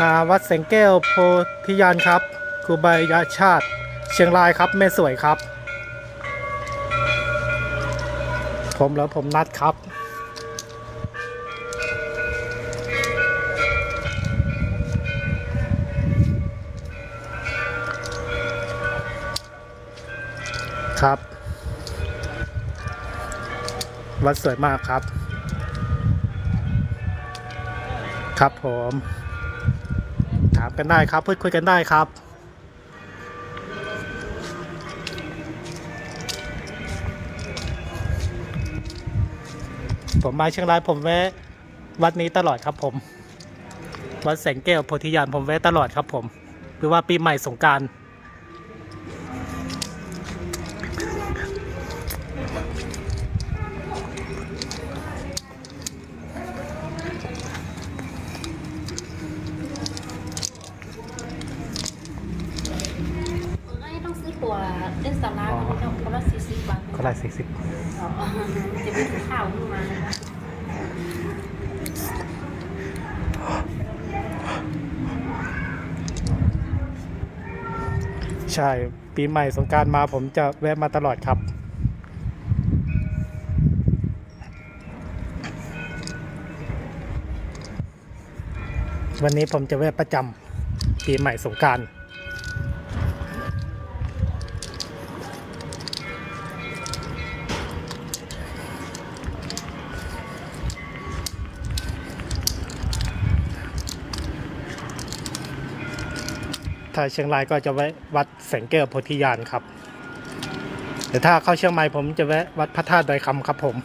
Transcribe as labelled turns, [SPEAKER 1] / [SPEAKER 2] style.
[SPEAKER 1] อ่าวัดแสงแก้วโพธิญาณครับครูบายาชาติ เชียงรายครับแม่สวยครับ ผมแล้วผมนัดครับ ครับ วัดสวยมากครับ ครับผมามกันได้ครับพูดคุยกันได้ครับผมมาเชียงรายผมแวะวัดนี้ตลอดครับผม วัดแสงแก้วโพธิญาณผมแวะตลอดครับผม หรือว่าปีใหม่สงการา
[SPEAKER 2] นต้ ตัวเล่นสาระมันต้องคนละสี่สิบบาท
[SPEAKER 1] ก็ได้สี่สิบ
[SPEAKER 2] อ๋อจะมีข้าวขึ้นมานะคะ
[SPEAKER 1] ใช่ ปีใหม่สงกรารมาผมจะแวะมาตลอดครับวันนี้ผมจะแวะประจำปีใหม่สงกราร ถ้าเชียงรายก็จะแวะวัดแสงแก้วโพธิญาณครับแต่ถ้าเข้าเชียงใหม่ผมจะแวะวัดพระธาตุดอยคำครับผม